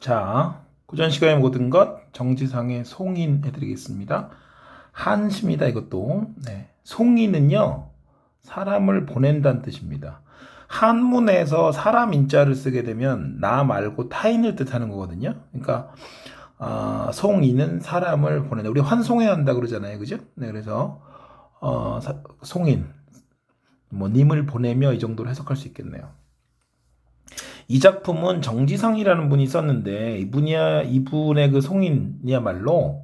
자, 고전 시간의 모든 것 정지상의 송인 해드리겠습니다. 한심이다 이것도. 네. 송인은요 사람을 보낸다는 뜻입니다. 한문에서 사람 인자를 쓰게 되면 나 말고 타인을 뜻하는 거거든요. 그러니까 아, 송인은 사람을 보낸다. 우리 환송해야 한다 그러잖아요, 그죠? 네, 그래서 어, 사- 송인 뭐 님을 보내며 이 정도로 해석할 수 있겠네요. 이 작품은 정지상이라는 분이 썼는데 이분이야 이분의 그 송인이야말로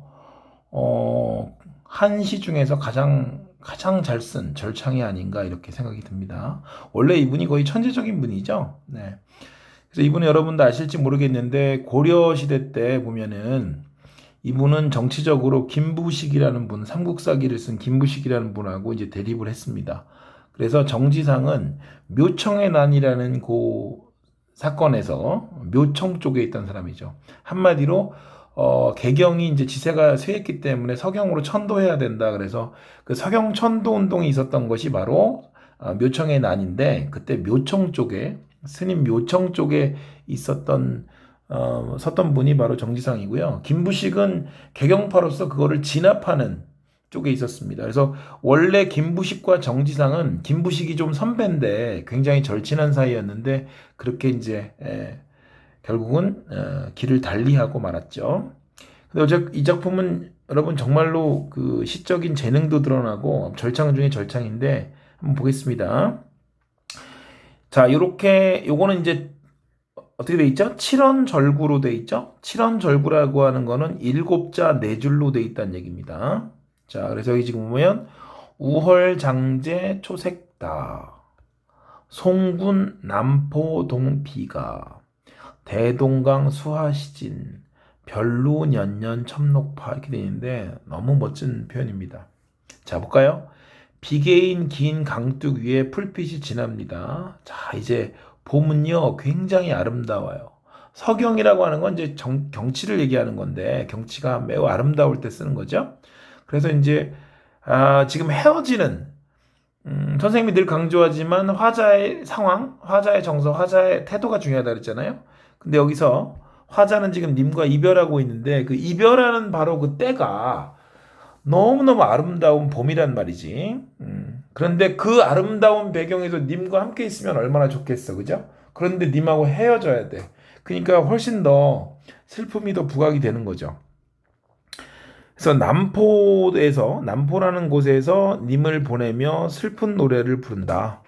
어, 한시 중에서 가장 가장 잘 쓴 절창이 아닌가 이렇게 생각이 듭니다. 원래 이분이 거의 천재적인 분이죠. 네. 그래서 이분은 여러분도 아실지 모르겠는데 고려 시대 때 보면은 이분은 정치적으로 김부식이라는 분, 삼국사기를 쓴 김부식이라는 분하고 이제 대립을 했습니다. 그래서 정지상은 묘청의 난이라는 그 사건에서 묘청 쪽에 있던 사람이죠. 한마디로 어, 개경이 이제 지세가 쇠했기 때문에 서경으로 천도해야 된다. 그래서 그 서경 천도 운동이 있었던 것이 바로 어, 묘청의 난인데 그때 묘청 쪽에 스님 묘청 쪽에 있었던 어, 섰던 분이 바로 정지상이고요. 김부식은 개경파로서 그거를 진압하는 쪽에 있었습니다. 그래서 원래 김부식과 정지상은 김부식이 좀 선배인데 굉장히 절친한 사이였는데 그렇게 이제 에, 결국은 어, 길을 달리하고 말았죠. 근데 어제 이 작품은 여러분 정말로 그 시적인 재능도 드러나고 절창 중에 절창인데 한번 보겠습니다. 자, 요렇게 요거는 이제 어떻게 돼 있죠? 칠원절구로 돼 있죠? 칠원절구라고 하는 거는 일곱 자네 줄로 돼 있다는 얘기입니다. 자, 그래서 여기 지금 보면 우헐장제 초색다 송군 남포동비가 대동강 수하시진 별루 년년 첨록파 이렇게 되어 있는데 너무 멋진 표현입니다. 자 볼까요? 비개인 긴 강둑 위에 풀빛이 지납니다. 자 이제 봄은요 굉장히 아름다워요. 서경이라고 하는 건 이제 정- 경치를 얘기하는 건데 경치가 매우 아름다울 때 쓰는 거죠. 그래서 이제 아, 지금 헤어지는 음, 선생님이 늘 강조하지만 화자의 상황, 화자의 정서, 화자의 태도가 중요하다 그랬잖아요. 근데 여기서 화자는 지금 님과 이별하고 있는데 그 이별하는 바로 그 때가 너무너무 아름다운 봄이란 말이지. 음, 그런데 그 아름다운 배경에서 님과 함께 있으면 얼마나 좋겠어. 그죠? 그런데 님하고 헤어져야 돼. 그러니까 훨씬 더 슬픔이 더 부각이 되는 거죠. 그래서 남포에서 남포라는 곳에서 님을 보내며 슬픈 노래를 부른다.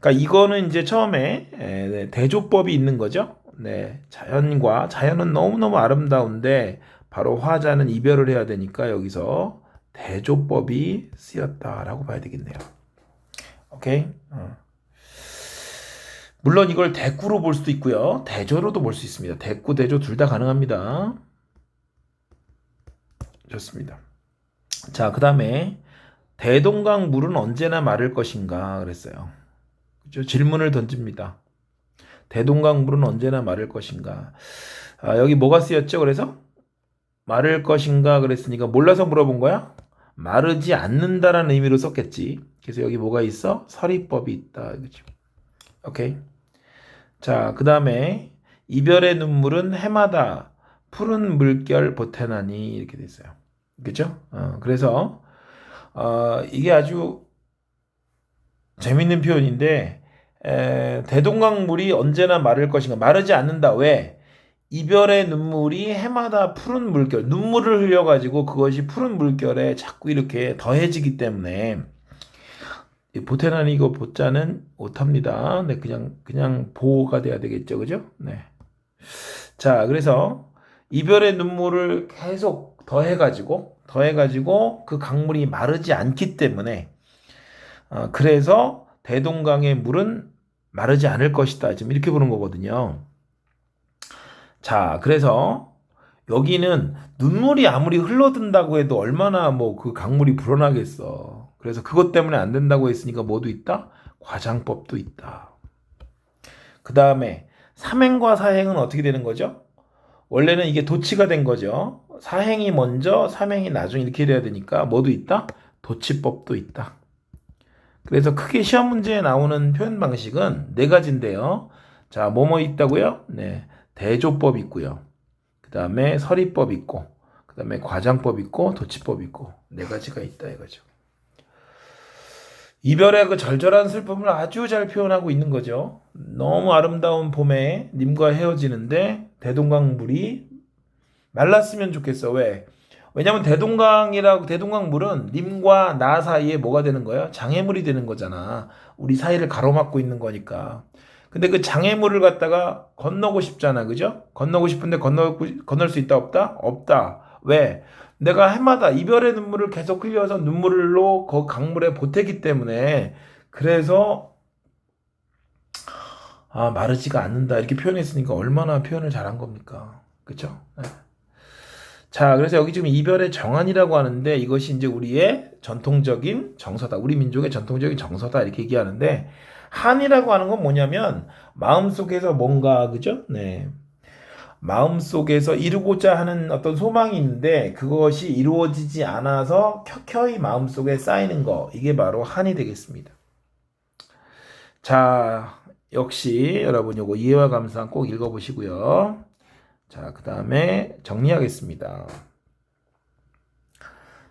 그러니까 이거는 이제 처음에 에, 네, 대조법이 있는 거죠. 네, 자연과 자연은 너무너무 아름다운데 바로 화자는 이별을 해야 되니까 여기서 대조법이 쓰였다라고 봐야 되겠네요. 오케이. 어. 물론 이걸 대꾸로 볼 수도 있고요. 대조로도 볼 수 있습니다. 대꾸, 대조 둘 다 가능합니다. 좋습니다. 자, 그 다음에 대동강 물은 언제나 마를 것인가 그랬어요. 그죠? 질문을 던집니다. 대동강 물은 언제나 마를 것인가. 아, 여기 뭐가 쓰였죠? 그래서 마를 것인가 그랬으니까 몰라서 물어본 거야? 마르지 않는다라는 의미로 썼겠지. 그래서 여기 뭐가 있어? 서리법이 있다. 그죠? 오케이. 자, 그 다음에 이별의 눈물은 해마다 푸른 물결 보태나니 이렇게 돼 있어요. 그죠? 어, 그래서 어, 이게 아주 재밌는 표현인데 에, 대동강 물이 언제나 마를 것인가 마르지 않는다. 왜? 이별의 눈물이 해마다 푸른 물결, 눈물을 흘려가지고 그것이 푸른 물결에 자꾸 이렇게 더해지기 때문에 이 보태나니 이거 보자는 못합니다. 네, 그냥 그냥 보호가 돼야 되겠죠, 그죠? 네. 자, 그래서 이별의 눈물을 계속 더해가지고 더해가지고 그 강물이 마르지 않기 때문에 어, 그래서 대동강의 물은 마르지 않을 것이다. 지금 이렇게 보는 거거든요. 자, 그래서 여기는 눈물이 아무리 흘러든다고 해도 얼마나 뭐 그 강물이 불어나겠어. 그래서 그것 때문에 안 된다고 했으니까 뭐도 있다? 과장법도 있다. 그 다음에 삼행과 사행은 어떻게 되는 거죠? 원래는 이게 도치가 된 거죠. 사행이 먼저, 삼행이 나중에 이렇게 돼야 되니까 뭐도 있다? 도치법도 있다. 그래서 크게 시험 문제에 나오는 표현 방식은 네 가지인데요. 자, 뭐뭐 있다고요? 네. 대조법 있고요. 그 다음에 서리법 있고, 그 다음에 과장법 있고, 도치법 있고, 네 가지가 있다 이거죠. 이별의 그 절절한 슬픔을 아주 잘 표현하고 있는 거죠. 너무 아름다운 봄에 님과 헤어지는데 대동강 물이 말랐으면 좋겠어. 왜? 왜냐면 대동강이라고 대동강 물은 님과 나 사이에 뭐가 되는 거예요? 장애물이 되는 거잖아. 우리 사이를 가로막고 있는 거니까. 근데 그 장애물을 갖다가 건너고 싶잖아. 그죠? 건너고 싶은데 건너 건널 수 있다 없다? 없다. 왜? 내가 해마다 이별의 눈물을 계속 흘려서 눈물로 그 강물에 보태기 때문에 그래서 아 마르지가 않는다 이렇게 표현했으니까 얼마나 표현을 잘한 겁니까 그쵸 네. 자 그래서 여기 지금 이별의 정한이라고 하는데 이것이 이제 우리의 전통적인 정서다. 우리 민족의 전통적인 정서다. 이렇게 얘기하는데 한이라고 하는 건 뭐냐면 마음속에서 뭔가 그죠? 네. 마음속에서 이루고자 하는 어떤 소망이 있는데 그것이 이루어지지 않아서 켜켜이 마음속에 쌓이는 거. 이게 바로 한이 되겠습니다. 자, 역시 여러분 요거 이해와 감상 꼭 읽어 보시고요. 자, 그 다음에 정리하겠습니다.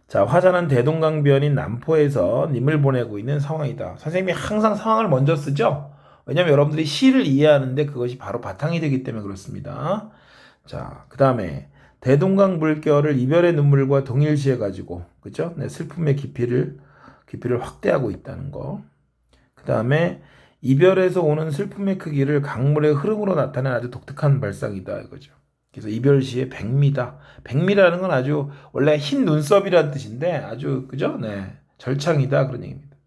자, 화자는 대동강변인 남포에서 님을 보내고 있는 상황이다. 선생님이 항상 상황을 먼저 쓰죠? 왜냐면 여러분들이 시를 이해하는데 그것이 바로 바탕이 되기 때문에 그렇습니다. 자, 그 다음에 대동강 물결을 이별의 눈물과 동일시해 가지고 그죠? 네, 슬픔의 깊이를 깊이를 확대하고 있다는 거. 그 다음에 이별에서 오는 슬픔의 크기를 강물의 흐름으로 나타낸 아주 독특한 발상이다 이거죠. 그래서 이별 시의 백미다. 백미라는 건 아주 원래 흰 눈썹이라는 뜻인데 아주 그죠? 네, 절창이다 그런 얘기입니다.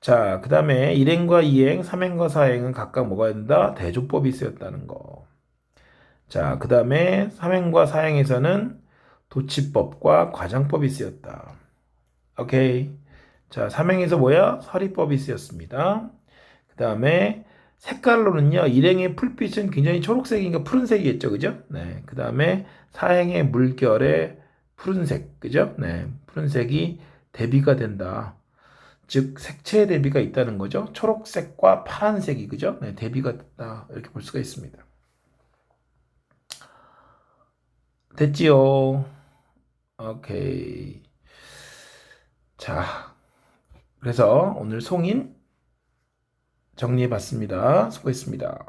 자, 그 다음에 일행과 이행, 삼행과 사행은 각각 뭐가 된다? 대조법이 쓰였다는 거. 자, 그 다음에 삼행과 사행에서는 도치법과 과장법이 쓰였다. 오케이. 자, 삼행에서 뭐야? 서리법이 쓰였습니다. 그 다음에 색깔로는요, 일행의 풀빛은 굉장히 초록색인가 푸른색이겠죠, 그죠? 네. 그 다음에 사행의 물결의 푸른색, 그죠? 네. 푸른색이 대비가 된다. 즉, 색채의 대비가 있다는 거죠. 초록색과 파란색이, 그죠? 네. 대비가 됐다. 이렇게 볼 수가 있습니다. 됐지요. 오케이. 자, 그래서 오늘 송인 정리해 봤습니다. 수고했습니다.